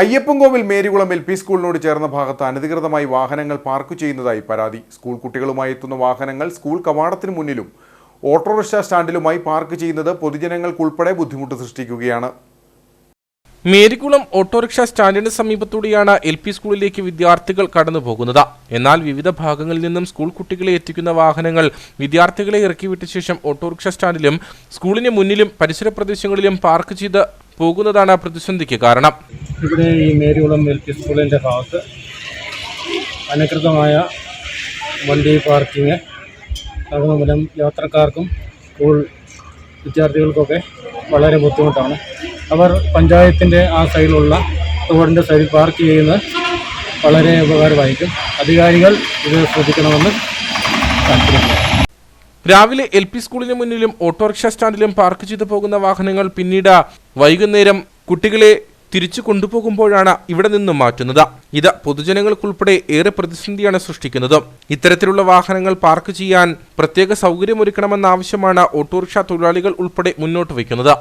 Ayyappancoil Marykulam L P സ്കൂളിനോട് ചേർന്ന ഭാഗത്ത് അനധികൃതമായി വാഹനങ്ങൾ പാർക്ക് ചെയ്യുന്നതായി പരാതി. സ്കൂൾ കുട്ടികളുമായി എത്തുന്ന വാഹനങ്ങൾ സ്കൂൾ കവാടത്തിന് മുന്നിലും ഓട്ടോറിക്ഷ സ്റ്റാൻഡിലുമായി പാർക്ക് ചെയ്യുന്നത് പൊതുജനങ്ങൾക്കുൾപ്പെടെ ബുദ്ധിമുട്ട് സൃഷ്ടിക്കുകയാണ്. മേരികുളം ഓട്ടോറിക്ഷ സ്റ്റാൻഡിന് സമീപത്തൂടെയാണ് എൽ പി സ്കൂളിലേക്ക് വിദ്യാർത്ഥികൾ കടന്നു പോകുന്നത് എന്നാൽ വിവിധ ഭാഗങ്ങളിൽ നിന്നും സ്കൂൾ കുട്ടികളെ എത്തിക്കുന്ന വാഹനങ്ങൾ വിദ്യാർത്ഥികളെ ഇറക്കിവിട്ട ശേഷം ഓട്ടോറിക്ഷ സ്റ്റാൻഡിലും സ്കൂളിന് മുന്നിലും പരിസര പ്രദേശങ്ങളിലും പാർക്ക് ചെയ്ത് പോകുന്നതാണ് പ്രതിസന്ധിക്ക് കാരണം. ഇവിടെ ഈ മേരികുളം എൽ പി സ്കൂളിന്റെ ഭാഗത്ത് അനധികൃതമായ വണ്ടി പാർക്കിങ് കാരണം മൂലം യാത്രക്കാർക്കും സ്കൂൾ വിദ്യാർത്ഥികൾക്കൊക്കെ വളരെ ബുദ്ധിമുട്ടാണ്. അവർ പഞ്ചായത്തിന്റെ ആ സൈഡിലുള്ള റോഡിന്റെ സൈഡിൽ പാർക്ക് ചെയ്യുന്നത് വളരെ ഉപകാരമായിരിക്കും. അധികാരികൾ ഇത് ശ്രദ്ധിക്കണമെന്ന് താല്പര്യപ്പെടുന്നു. രാവിലെ എൽ പി സ്കൂളിന് മുന്നിലും ഓട്ടോറിക്ഷ സ്റ്റാൻഡിലും പാർക്ക് ചെയ്തു പോകുന്ന വാഹനങ്ങൾ പിന്നീട് വൈകുന്നേരം കുട്ടികളെ തിരിച്ചു കൊണ്ടുപോകുമ്പോഴാണ് ഇവിടെ നിന്നും മാറ്റുന്നത്. ഇത് പൊതുജനങ്ങൾക്കുൾപ്പെടെ ഏറെ പ്രതിസന്ധിയാണ് സൃഷ്ടിക്കുന്നത്. ഇത്തരത്തിലുള്ള വാഹനങ്ങൾ പാർക്ക് ചെയ്യാൻ പ്രത്യേക സൗകര്യമൊരുക്കണമെന്ന ആവശ്യമാണ് ഓട്ടോറിക്ഷ തൊഴിലാളികൾ ഉൾപ്പെടെ മുന്നോട്ട് വയ്ക്കുന്നത്.